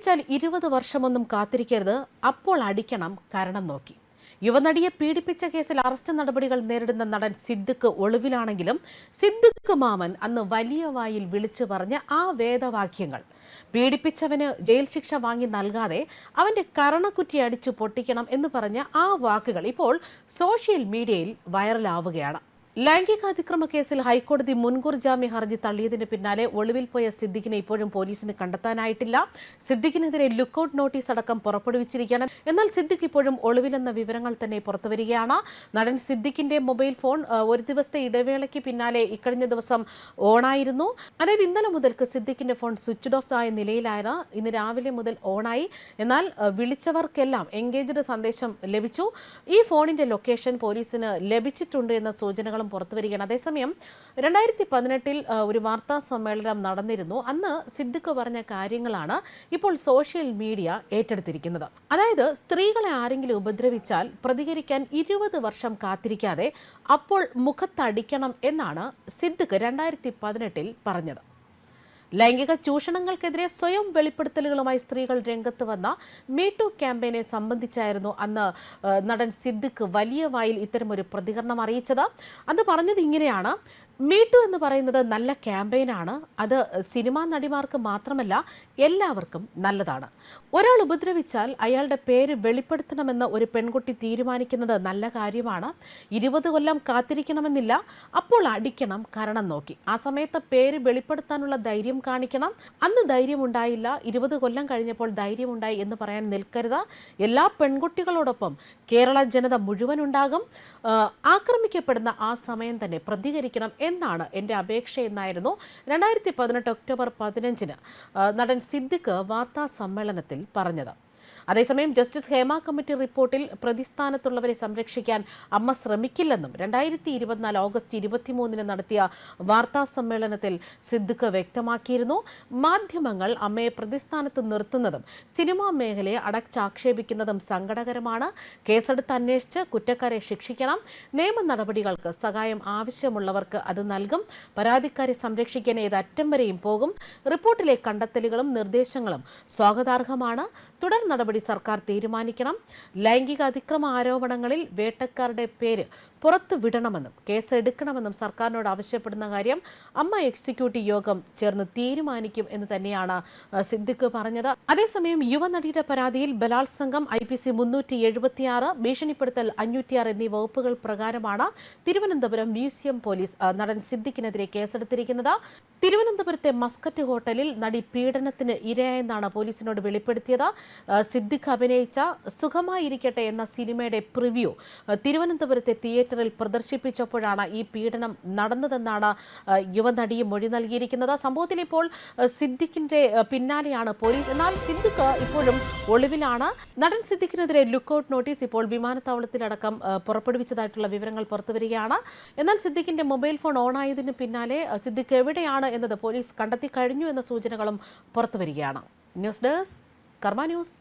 പീഡിപ്പിച്ചാൽ ഇരുപത് വർഷമൊന്നും കാത്തിരിക്കരുത്. അപ്പോൾ അടിക്കണം കാരണം നോക്കി. യുവനടിയെ പീഡിപ്പിച്ച കേസിൽ അറസ്റ്റ് നടപടികൾ നേരിടുന്ന നടൻ സിദ്ദിഖ് ഒളിവിലാണെങ്കിലും സിദ്ദിഖ് മാമൻ അന്ന് വലിയ വായിൽ വിളിച്ചു പറഞ്ഞ ആ വേദവാക്യങ്ങൾ. പീഡിപ്പിച്ചവന് ജയിൽ ശിക്ഷ വാങ്ങി നൽകാതെ അവന്റെ കരണക്കുറ്റി അടിച്ചു പൊട്ടിക്കണം എന്ന് പറഞ്ഞ ആ വാക്കുകൾ ഇപ്പോൾ സോഷ്യൽ മീഡിയയിൽ വൈറലാവുകയാണ്. ലൈംഗികാതിക്രമ കേസിൽ ഹൈക്കോടതി മുൻകൂർ ജാമ്യ ഹർജി തള്ളിയതിന് പിന്നാലെ ഒളിവിൽ പോയ സിദ്ദിഖിനെ ഇപ്പോഴും പോലീസിന് കണ്ടെത്താനായിട്ടില്ല. സിദ്ദിഖിനെതിരെ ലുക്കൌട്ട് നോട്ടീസ് അടക്കം പുറപ്പെടുവിച്ചിരിക്കുകയാണ്. എന്നാൽ സിദ്ദിഖ് ഇപ്പോഴും ഒളിവിലെന്ന വിവരങ്ങൾ തന്നെ പുറത്തുവരികയാണ്. നടൻ സിദ്ദിഖിന്റെ മൊബൈൽ ഫോൺ ഒരു ദിവസത്തെ ഇടവേളയ്ക്ക് പിന്നാലെ ഇക്കഴിഞ്ഞ ദിവസം ഓണായിരുന്നു. അതായത് ഇന്നലെ മുതൽക്ക് സിദ്ദിഖിന്റെ ഫോൺ സ്വിച്ച് ഓഫ് ആയ നിലയിലായത്. ഇന്ന് രാവിലെ മുതൽ ഓണായി. എന്നാൽ വിളിച്ചവർക്കെല്ലാം എൻഗേജ്ഡ് സന്ദേശം ലഭിച്ചു. ഈ ഫോണിന്റെ ലൊക്കേഷൻ പോലീസിന് ലഭിച്ചിട്ടുണ്ട് എന്ന സൂചനകളും പുറത്തു വരികയാണ്. അതേസമയം രണ്ടായിരത്തി പതിനെട്ടിൽ ഒരു വാർത്താ സമ്മേളനം നടന്നിരുന്നു. അന്ന് സിദ്ദിഖ് പറഞ്ഞ കാര്യങ്ങളാണ് ഇപ്പോൾ സോഷ്യൽ മീഡിയ ഏറ്റെടുത്തിരിക്കുന്നത്. അതായത് സ്ത്രീകളെ ആരെങ്കിലും ഉപദ്രവിച്ചാൽ പ്രതികരിക്കാൻ ഇരുപത് വർഷം കാത്തിരിക്കാതെ അപ്പോൾ മുഖത്തടിക്കണം എന്നാണ് സിദ്ദിഖ് രണ്ടായിരത്തി പതിനെട്ടിൽ പറഞ്ഞത്. ലൈംഗിക ചൂഷണങ്ങൾക്കെതിരെ സ്വയം വെളിപ്പെടുത്തലുകളുമായി സ്ത്രീകൾ രംഗത്ത് വന്ന മീടു ക്യാമ്പയിനെ സംബന്ധിച്ചായിരുന്നു അന്ന് നടൻ സിദ്ദിഖ് വലിയ വായിൽ ഇത്തരമൊരു പ്രതികരണം അറിയിച്ചത്. അന്ന് പറഞ്ഞത് ഇങ്ങനെയാണ്. മീട്ടു എന്ന് പറയുന്നത് നല്ല ക്യാമ്പയിനാണ് അത് സിനിമാ നടിമാർക്ക് മാത്രമല്ല എല്ലാവർക്കും നല്ലതാണ്. ഒരാൾ ഉപദ്രവിച്ചാൽ അയാളുടെ പേര് വെളിപ്പെടുത്തണമെന്ന് ഒരു പെൺകുട്ടി തീരുമാനിക്കുന്നത് നല്ല കാര്യമാണ്. ഇരുപത് കൊല്ലം കാത്തിരിക്കണമെന്നില്ല. അപ്പോൾ അടിക്കണം കാരണം നോക്കി. ആ സമയത്ത് പേര് വെളിപ്പെടുത്താനുള്ള ധൈര്യം കാണിക്കണം. അന്ന് ധൈര്യം ഉണ്ടായില്ല ഇരുപത് കൊല്ലം കഴിഞ്ഞപ്പോൾ ധൈര്യമുണ്ടായി എന്ന് പറയാൻ നിൽക്കരുത്. എല്ലാ പെൺകുട്ടികളോടൊപ്പം കേരള ജനത മുഴുവൻ ഉണ്ടാകും. ആക്രമിക്കപ്പെടുന്ന ആ സമയം തന്നെ പ്രതികരിക്കണം എന്നാണ് എന്റെ അപേക്ഷയെന്നായിരുന്നു രണ്ടായിരത്തി പതിനെട്ട് ഒക്ടോബർ പതിനഞ്ചിന് നടൻ സിദ്ദിഖ് വാർത്താ സമ്മേളനത്തിൽ പറഞ്ഞത്. അതേസമയം ജസ്റ്റിസ് ഹേമ കമ്മിറ്റി റിപ്പോർട്ടിൽ പ്രതിസ്ഥാനത്തുള്ളവരെ സംരക്ഷിക്കാൻ അമ്മ ശ്രമിക്കില്ലെന്നും രണ്ടായിരത്തി ഇരുപത്തിനാല് ഓഗസ്റ്റ് ഇരുപത്തിമൂന്നിന് നടത്തിയ വാർത്താ സമ്മേളനത്തിൽ സിദ്ദിഖ് വ്യക്തമാക്കിയിരുന്നു. മാധ്യമങ്ങൾ അമ്മയെ പ്രതിസ്ഥാനത്ത് നിർത്തുന്നതും സിനിമാ മേഖലയെ അടച്ചാക്ഷേപിക്കുന്നതും സങ്കടകരമാണ്. കേസെടുത്ത് അന്വേഷിച്ച് കുറ്റക്കാരെ ശിക്ഷിക്കണം. നിയമ നടപടികൾക്ക് സഹായം ആവശ്യമുള്ളവർക്ക് അത് നൽകും. പരാതിക്കാരെ സംരക്ഷിക്കാൻ ഏത് അറ്റം വരെയും പോകും. റിപ്പോർട്ടിലെ കണ്ടെത്തലുകളും നിർദ്ദേശങ്ങളും സ്വാഗതാർഹമാണ്. തുടർ നടപടി സർക്കാർ തീരുമാനിക്കണം. ലൈംഗിക അതിക്രമ ആരോപണങ്ങളിൽ വേട്ടക്കാരുടെ പേര് പുറത്തു വിടണമെന്നും കേസ് എടുക്കണമെന്നും സർക്കാരിനോട് ആവശ്യപ്പെടുന്ന കാര്യം അമ്മ എക്സിക്യൂട്ടീവ് യോഗം ചേർന്ന് തീരുമാനിക്കും എന്ന് തന്നെയാണ് സിദ്ദിഖ് പറഞ്ഞത്. അതേസമയം യുവനടിയുടെ പരാതിയിൽ ബലാത്സംഗം ഐ പി സി മുന്നൂറ്റി എഴുപത്തിയാറ് ഭീഷണിപ്പെടുത്തൽ അഞ്ഞൂറ്റിയാറ് എന്നീ വകുപ്പുകൾ പ്രകാരമാണ് തിരുവനന്തപുരം മ്യൂസിയം പോലീസ് നടൻ സിദ്ദിഖിനെതിരെ കേസെടുത്തിരിക്കുന്നത്. തിരുവനന്തപുരത്തെ മസ്കറ്റ് ഹോട്ടലിൽ നടി പീഡനത്തിന് ഇരയായെന്നാണ് പോലീസിനോട് വെളിപ്പെടുത്തിയത്. സിദ്ദിഖ് അഭിനയിച്ച സുഖമായിരിക്കട്ടെ എന്ന സിനിമയുടെ പ്രിവ്യൂ തിരുവനന്തപുരത്തെ തിയേറ്ററിൽ പ്രദർശിപ്പിച്ചപ്പോഴാണ് ഈ പീഡനം നടന്നതെന്നാണ് യുവനടിയും മൊഴി നൽകിയിരിക്കുന്നത്. സംഭവത്തിൽ ഇപ്പോൾ സിദ്ദിഖിന്റെ പിന്നാലെയാണ് പോലീസ്. എന്നാൽ സിദ്ദിഖ് ഇപ്പോഴും ഒളിവിലാണ്. നടൻ സിദ്ദിഖിനെതിരെ ലുക്കൌട്ട് നോട്ടീസ് ഇപ്പോൾ വിമാനത്താവളത്തിലടക്കം പുറപ്പെടുവിച്ചതായിട്ടുള്ള വിവരങ്ങൾ പുറത്തുവരികയാണ് എന്നാൽ സിദ്ദിഖിന്റെ മൊബൈൽ ഫോൺ ഓണായതിന് പിന്നാലെ സിദ്ദിഖ് എവിടെയാണ് എന്നത് പോലീസ് കണ്ടെത്തി കഴിഞ്ഞു എന്ന സൂചനകളും പുറത്തുവരികയാണ് ന്യൂസ് ഡെസ്ക് കർമ്മ ന്യൂസ്.